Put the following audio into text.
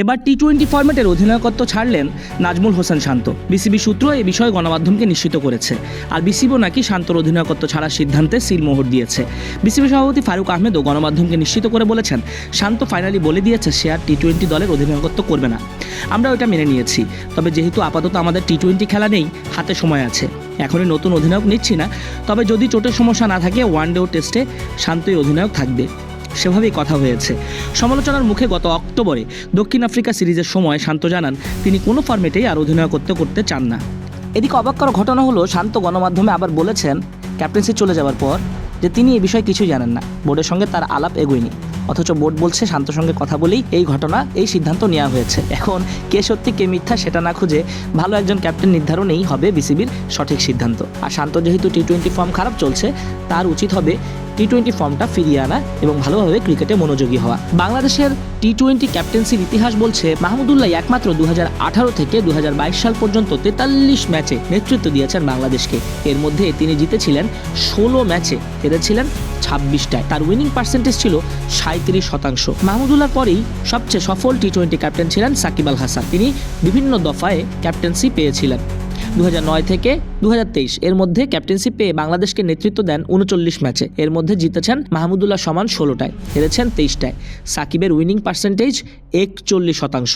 এবার T twenty ফরম্যাটের অধিনায়কত্ব ছাড়লেন নাজমুল হোসেন শান্ত। বিসিবি সূত্র এই বিষয়ে গণমাধ্যমকে নিশ্চিত করেছে। আর বিসিবিও নাকি শান্তর অধিনায়কত্ব ছাড়ার সিদ্ধান্তে সিলমোহর দিয়েছে। বিসিবি সভাপতি ফারুক আহমেদও গণমাধ্যমকে নিশ্চিত করে বলেছেন, শান্ত ফাইনালি বলে দিয়েছে সে আর টি টোয়েন্টি দলের অধিনায়কত্ব করবে না। আমরা ওটা মেনে নিয়েছি। তবে যেহেতু আপাতত আমাদের টি টোয়েন্টি খেলা নেই, হাতে সময় আছে। এখনই নতুন অধিনায়ক নিচ্ছি না। তবে যদি চোটের সমস্যা না থাকে ওয়ান ডে ও টেস্টে শান্তই অধিনায়ক থাকবে। সেভাবেই কথা হয়েছে। সমালোচনার মুখে গত অক্টোবরে দক্ষিণ আফ্রিকা সিরিজের সময় শান্ত জানান, তিনি কোনো ফর্মেটেই আর অধিনায়কত্ব করতে করতে চান না। এদিকে অবাক করা ঘটনা হলো, শান্ত গণমাধ্যমে আবার বলেছেন, ক্যাপ্টেন্সি চলে যাওয়ার পর যে তিনি এ বিষয়ে কিছুই জানেন না। বোর্ডের সঙ্গে তার আলাপ এগোয়নি। অথচ বোর্ড বলছে শান্ত সঙ্গে কথা বলেই এই ঘটনা, এই সিদ্ধান্ত নেওয়া হয়েছে। এখন কে সত্যি, কে মিথ্যা সেটা না খুঁজে ভালো একজন ক্যাপ্টেন নির্ধারণেই হবে বিসিবির সঠিক সিদ্ধান্ত। আর শান্ত যেহেতু টি টোয়েন্টি ফর্ম খারাপ চলছে, তার উচিত হবে টি টোয়েন্টি ফর্মটা ফিরিয়ে আনা এবং ভালোভাবে ক্রিকেটে মনোযোগী হওয়া। বাংলাদেশের টি টোয়েন্টি ক্যাপ্টেন্সির ইতিহাস বলছে মাহমুদুল্লাহ একমাত্র দু আঠারো থেকে দু হাজার বাইশ সাল পর্যন্ত তেতাল্লিশ ম্যাচে নেতৃত্ব দিয়েছেন বাংলাদেশকে। এর মধ্যে তিনি জিতেছিলেন ষোলো ম্যাচে, হেরেছিলেন ছাব্বিশটায়। তার উইনিং পার্সেন্টেজ ছিল সাঁত্রিশ শতাংশ। মাহমুদুল্লাহর পরেই সবচেয়ে সফল টি টোয়েন্টি ক্যাপ্টেন ছিলেন সাকিব আল হাসান। তিনি বিভিন্ন দফায় ক্যাপ্টেন্সি পেয়েছিলেন। দুই হাজার নয় থেকে দু হাজার তেইশ। এর মধ্যে ক্যাপ্টেন্সি পেয়ে বাংলাদেশকে নেতৃত্ব দেন উনচল্লিশ ম্যাচে। এর মধ্যে জিতেছেন মাহমুদুল্লাহ সমান ষোলোটায়, হেরেছেন তেইশটায়। সাকিবের উইনিং পার্সেন্টেজ একচল্লিশ শতাংশ।